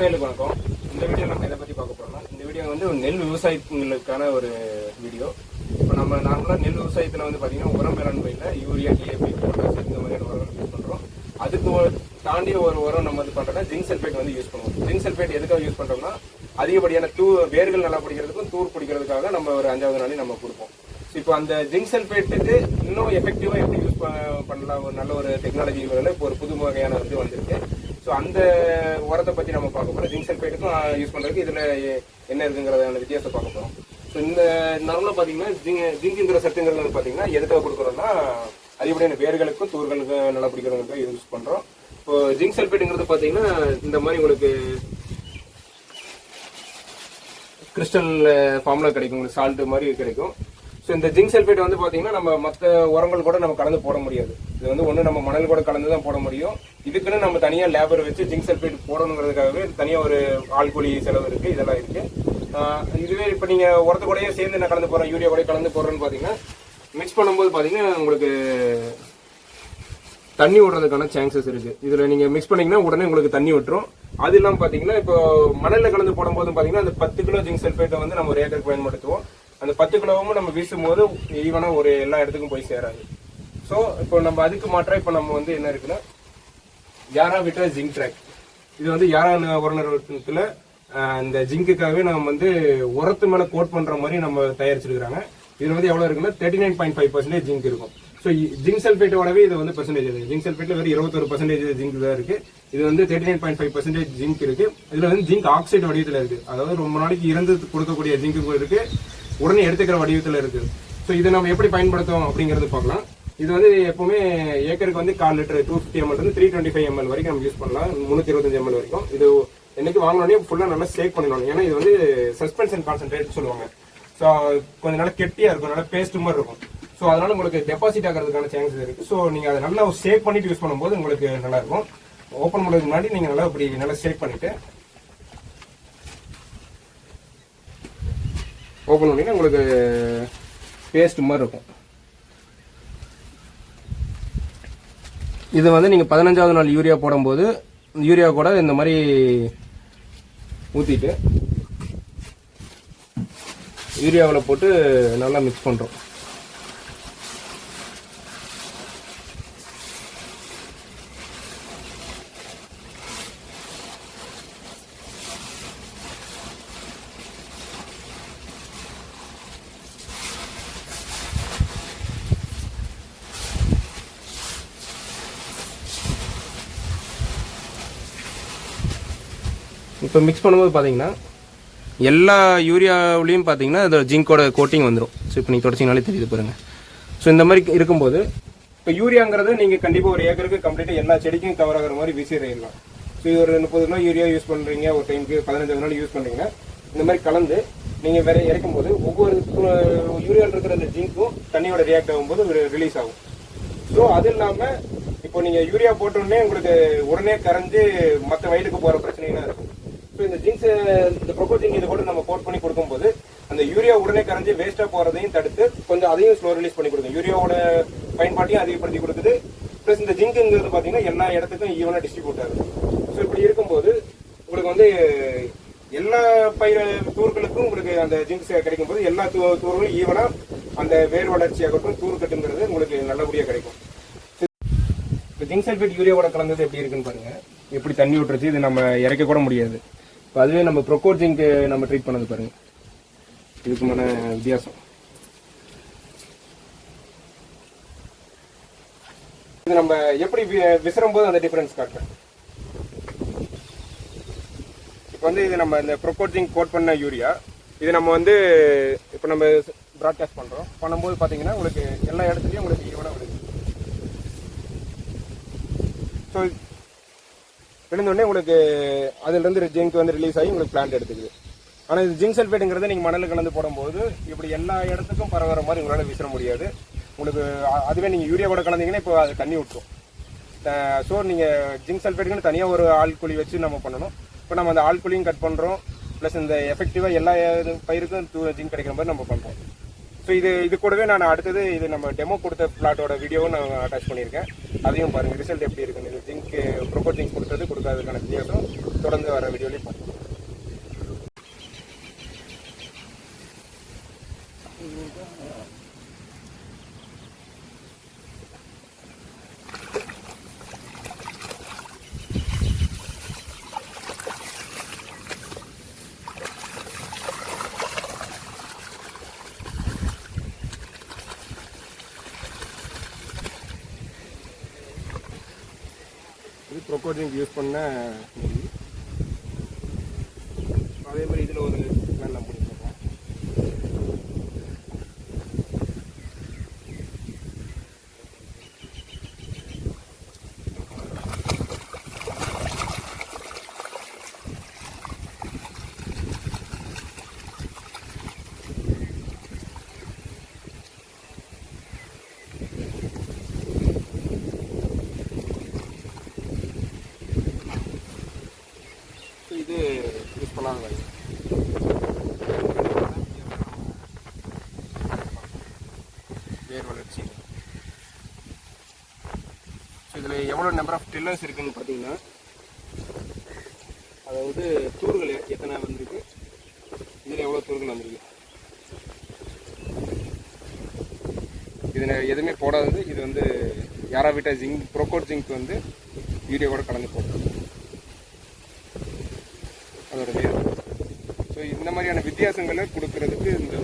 விவசாயிகளுக்கு வணக்கம். இந்த வீடியோ நம்ம எதை பற்றி பார்க்க போகிறோம்னா இந்த வீடியோ வந்து ஒரு நெல் விவசாயிகளுக்கான ஒரு வீடியோ. இப்போ நம்ம நார்மலாக நெல் விவசாயத்தில் வந்து பார்த்தீங்கன்னா உரம் மேலாண்மையில் யூரியா டிஏபி பொட்டாஸ் இந்த மாதிரியான உரங்கள் யூஸ் பண்ணுறோம் அதுக்கு தாண்டி ஒரு உரம் நம்ம இது பண்ணுறோம்னா ஜிங்க் சல்ஃபேட் வந்து யூஸ் பண்ணுவோம். ஜிங்க் சல்ஃபேட் எதுக்காக யூஸ் பண்ணுறோம்னா அதிகப்படியான தூ வேர்கள் நல்லா பிடிக்கிறதுக்கும் தூர் பிடிக்கிறதுக்காக நம்ம ஒரு அஞ்சாவது நாளையும் நம்ம கொடுப்போம். இப்போ அந்த ஜிங்க் சல்ஃபேட்டுக்கு இன்னும் எஃபெக்டிவாக எப்படி யூஸ் பண்ணலாம் ஒரு நல்ல ஒரு டெக்னாலஜி இப்போ ஒரு புது வகையான வந்து வந்திருக்கு. ஸோ அந்த உரத்தை பற்றி நம்ம பார்க்க போகிறோம் ஜிங்க் சல்ஃபைட்டுக்கும் யூஸ் uh, பண்ணுறதுக்கு இதில் என்ன இருக்குங்கிறதான வித்தியாசத்தை பார்க்க போகிறோம் ஸோ இந்த நார்மலாக பார்த்தீங்கன்னா ஜிங் ஜிங்குங்கிற சத்துங்கிறது வந்து பார்த்தீங்கன்னா எதுக்காக கொடுக்குறோம்னா அதிகப்படியான வேர்களுக்கும் தூர்களுக்கும் நல்லா பிடிக்கிறவங்களுக்கு யூஸ் பண்ணுறோம் இப்போ ஜிங்க் சல்ஃபேட்டுங்கிறது பார்த்தீங்கன்னா இந்த மாதிரி உங்களுக்கு கிறிஸ்டல் ஃபார்மில் uh, கிடைக்கும் உங்களுக்கு சால்ட்டு மாதிரி கிடைக்கும். ஸோ இந்த ஜிங்க் சல்ஃபேட் வந்து பார்த்தீங்கன்னா நம்ம மற்ற உரங்கள் கூட நம்ம கலந்து போட முடியாது. இது வந்து ஒன்று நம்ம மணல் கூட கலந்து தான் போட முடியும். இதுக்குன்னு நம்ம தனியாக லேபர் வச்சு ஜிங்க் சல்ஃபேட் போடணுங்கிறதுக்காகவே தனியாக ஒரு ஆள் கூலி செலவு இருக்குது இதெல்லாம் இருக்குது இதுவே இப்போ நீங்கள் உரத்து கூடயே சேர்ந்து நான் கலந்து போகிறேன் யூரியா கூட கலந்து போடுறேன்னு பார்த்தீங்கன்னா மிக்ஸ் பண்ணும்போது பார்த்தீங்கன்னா உங்களுக்கு தண்ணி விடுறதுக்கான சான்சஸ் இருக்கு. இதுல நீங்க மிக்ஸ் பண்ணீங்கன்னா உடனே உங்களுக்கு தண்ணி விட்டுரும். அது இல்லாம பாத்தீங்கன்னா இப்போ மணல்ல கலந்து போடும்போது பாத்தீங்கன்னா அந்த பத்து கிலோ ஜிங்க் சல்ஃபேட்டை வந்து நம்ம ஒரு ஏக்கருக்கு பயன்படுத்துவோம். அந்த பத்து கிலோவும் நம்ம வீசும் போது ஒரு எல்லா இடத்துக்கும் போய் சேராது. ஸோ இப்போ நம்ம அதுக்கு மாற்றம் இப்போ நம்ம வந்து என்ன இருக்குன்னா யாரா விட்ட ஜிங்க் ட்ராக் இது வந்து யாரா ஒரு நிறுவனத்துல இந்த ஜிங்குக்காகவே நம்ம வந்து உரத்து மேலே கோட் பண்ணுற மாதிரி நம்ம தயாரிச்சிருக்கிறாங்க. இதில் வந்து எவ்வளோ இருக்குன்னா thirty nine point five percentage zinc இருக்கும் ஸோ ஜிங்க் சல்ஃபேட்டோடவே இது வந்து பர்சன்டேஜ் இருக்குது ஜிங்க் சல்ஃபேட்டில் வெறும் இருபத்தொரு பர்சன்டேஜ் ஜிங்க் தான் இருக்குது இது வந்து thirty nine point five percentage zinc இருக்குது இதில் வந்து ஜிங்க் ஆக்சைடு வடிவத்தில் இருக்குது அதாவது ரொம்ப நாளைக்கு இறந்து கொடுக்கக்கூடிய ஜிங்க்கு இருக்குது உடனே எடுத்துக்கிற வடிவத்தில் இருக்குது ஸோ இதை நம்ம எப்படி பயன்படுத்துவோம் அப்படிங்கிறது பார்க்கலாம். இது வந்து எப்பவுமே ஏக்கருக்கு வந்து கால் லிட்டர் டூ ஃபிஃப்டி எம்எல் இருந்து த்ரீ டுவெண்ட்டி ஃபைவ் எம்எல் வரைக்கும் நம்ம யூஸ் பண்ணலாம். முந்நூற்றி இருபத்தஞ்சு எம்எல் வரைக்கும். இது என்னைக்கு வாங்கினோடனே ஃபுல்லாக நல்லா ஸ்டேக் பண்ணிடணும். ஏன்னா இது வந்து சஸ்பென்ஷன் கான்சென்ட்ரேட் சொல்லுவாங்க. ஸோ கொஞ்சம் நல்லா கெட்டியாக இருக்கும். நல்லா பேஸ்ட் மாதிரி இருக்கும். ஸோ அதனால உங்களுக்கு டெபாசிட் ஆகிறதுக்கான சான்சஸ் இருக்குது ஸோ நீங்கள் அதை நல்லா சேவ் பண்ணிட்டு யூஸ் பண்ணும்போது உங்களுக்கு நல்லாயிருக்கும் ஓப்பன் பண்ணுறதுக்கு முன்னாடி நீங்கள் நல்லா இப்படி நல்லா சேவ் பண்ணிவிட்டு ஓப்பன் பண்ணிங்கன்னா உங்களுக்கு பேஸ்ட் மாதிரி இருக்கும். இது வந்து நீங்கள் பதினஞ்சாவது நாள் யூரியா போடும்போது யூரியா கூட இந்த மாதிரி ஊற்றிட்டு யூரியாவில் போட்டு நல்லா மிக்ஸ் பண்ணுறோம் இப்போ மிக்ஸ் பண்ணும்போது பார்த்தீங்கன்னா எல்லா யூரியாவிலையும் பார்த்தீங்கன்னா அது ஜிங்கோட கோட்டிங் வந்துடும் ஸோ இப்போ நீங்கள் தொடச்சிங்கனாலே தெரியுது பாருங்கள் ஸோ இந்த மாதிரி இருக்கும்போது இப்போ யூரியாங்கிறது நீங்கள் கண்டிப்பாக ஒரு ஏக்கருக்கு கம்ப்ளீட்டாக எல்லா செடிக்கும் கவர் ஆகிற மாதிரி வீசிடலாம் ஸோ இது ஒரு முப்பது நாள் யூரியா யூஸ் பண்ணுறீங்க ஒரு டைமுக்கு பதினஞ்சு நாள் யூஸ் பண்ணுறீங்கன்னா இந்த மாதிரி கலந்து நீங்கள் வேற இறக்கும் போது ஒவ்வொரு யூரியாவில் இருக்கிற அந்த ஜிங்க்கும் தண்ணியோட ரியாக்ட் ஆகும்போது ஒரு ரிலீஸ் ஆகும். ஸோ அது இல்லாமல் இப்போ நீங்கள் யூரியா போட்டோடனே உங்களுக்கு உடனே கரைஞ்சு மற்ற வயலுக்கு போகிற பிரச்சனைலாம் இருக்கும். ஸோ இந்த ஜிங்ஸ் இந்த ப்ரொபோசிங் இதை கூட நம்ம கோட் பண்ணி கொடுக்கும்போது அந்த யூரியா உடனே கரைஞ்சி வேஸ்ட்டாக போகிறதையும் தடுத்து கொஞ்சம் அதையும் ஸ்லோ ரிலீஸ் பண்ணி கொடுக்கும் யூரியாவோட பயன்பாட்டையும் அதிகப்படுத்தி கொடுக்குது. ப்ளஸ் இந்த ஜிங்க்குங்கிறது பார்த்தீங்கன்னா எல்லா இடத்துக்கும் ஈவனாக டிஸ்ட்ரிபியூட் ஆகுது. ஸோ இப்படி இருக்கும்போது உங்களுக்கு வந்து எல்லா பயிர் தூர்களுக்கும் உங்களுக்கு அந்த ஜிங்க்ஸ் கிடைக்கும் போது எல்லா தூ தூர்களும் ஈவனாக அந்த வேர் வளர்ச்சியாகட்டும் தூர் கட்டுங்கிறது உங்களுக்கு நல்லபடியாக கிடைக்கும். இப்போ ஜிங்க் சல்ஃபேட் யூரியாவோட கலந்தது எப்படி இருக்குன்னு பாருங்க. எப்படி தண்ணி விட்டுருச்சு இது நம்ம இறைக்க கூட முடியாது. இப்போ அதுவே நம்ம ப்ரொக்கோர் நம்ம ட்ரீட் பண்ணது பாருங்க. இதுக்குமான வித்தியாசம். இது நம்ம எப்படி வி- விசிறும் போது அந்த டிஃபரன்ஸ் காட்டுறேன். இப்போ வந்து இது நம்ம இந்த ப்ரொக்கோட் கோட் பண்ண யூரியா. இது நம்ம வந்து இப்போ நம்ம ப்ராட்காஸ்ட் பண்ணுறோம் பண்ணும்போது பார்த்தீங்கன்னா உங்களுக்கு எல்லா இடத்துலையும் உங்களுக்கு ஈவனாக விடுது ஸோ விழுந்தோடனே உங்களுக்கு அதுலேருந்து ஜிங்க் வந்து ரிலீஸ் ஆகி உங்களுக்கு பிளான்ட் எடுத்துக்குது. ஆனால் இது ஜிங்க் சல்ஃபேட்டுங்கிறத நீங்கள் மணலில் கலந்து போடும்போது இப்படி எல்லா இடத்துக்கும் பரவுற மாதிரி உங்களால் வீசிட முடியாது. உங்களுக்கு அதுவே நீங்கள் யூரியா கூட கலந்தீங்கன்னா இப்போ அது தண்ணி விட்டுரும் ஸோ நீங்கள் ஜிங்க் சல்ஃபேட்டுக்குன்னு தனியாக ஒரு ஆள் குழி வச்சு நம்ம பண்ணணும். இப்போ நம்ம அந்த ஆள் குழியும் கட் பண்ணுறோம் ப்ளஸ் இந்த எஃபெக்டிவாக எல்லா இது பயிருக்கும் ஜிங்க் கிடைக்கிற மாதிரி நம்ம பண்ணுறோம் ஸோ இது இது கூடவே நான் அடுத்தது இது நம்ம டெமோ கொடுத்த பிளாட்டோட வீடியோவும் நான் அட்டாச் பண்ணியிருக்கேன். அதையும் பாருங்கள் ரிசல்ட் எப்படி இருக்குன்னு. ஜிங்க் ப்ரோக்கோ ஜிங்க் கொடுத்தது கொடுக்காததுக்கான வித்தியாசம். தொடர்ந்து வர வீடியோலையும் பார்க்கலாம். இது யூஸ் பண்ண அதே மாதிரி இதில் ஒரு ஸ்மெல் நான் பிடிச்சிருக்கேன் ஸோ இது யூஸ் பண்ணாத வழி வேர் வளர்ச்சி ஸோ இதில் எவ்வளோ நம்பர் ஆஃப் டில்லர்ஸ் இருக்குன்னு பார்த்தீங்கன்னா அதாவது தூர்கள் எத்தனை வந்திருக்கு? இதில் எவ்வளோ தூர்கள் வந்திருக்கு? இதில் எதுவுமே போடாதது. இது வந்து யாரா விட்ட ஜிங்க் ப்ரோக்கோட் ஜிங்க் வந்து வீடியோவோட கலந்து போடுறது அதோட வேர் ஸோ இந்த மாதிரியான வித்தியாசங்களை கொடுக்கறதுக்கு இந்த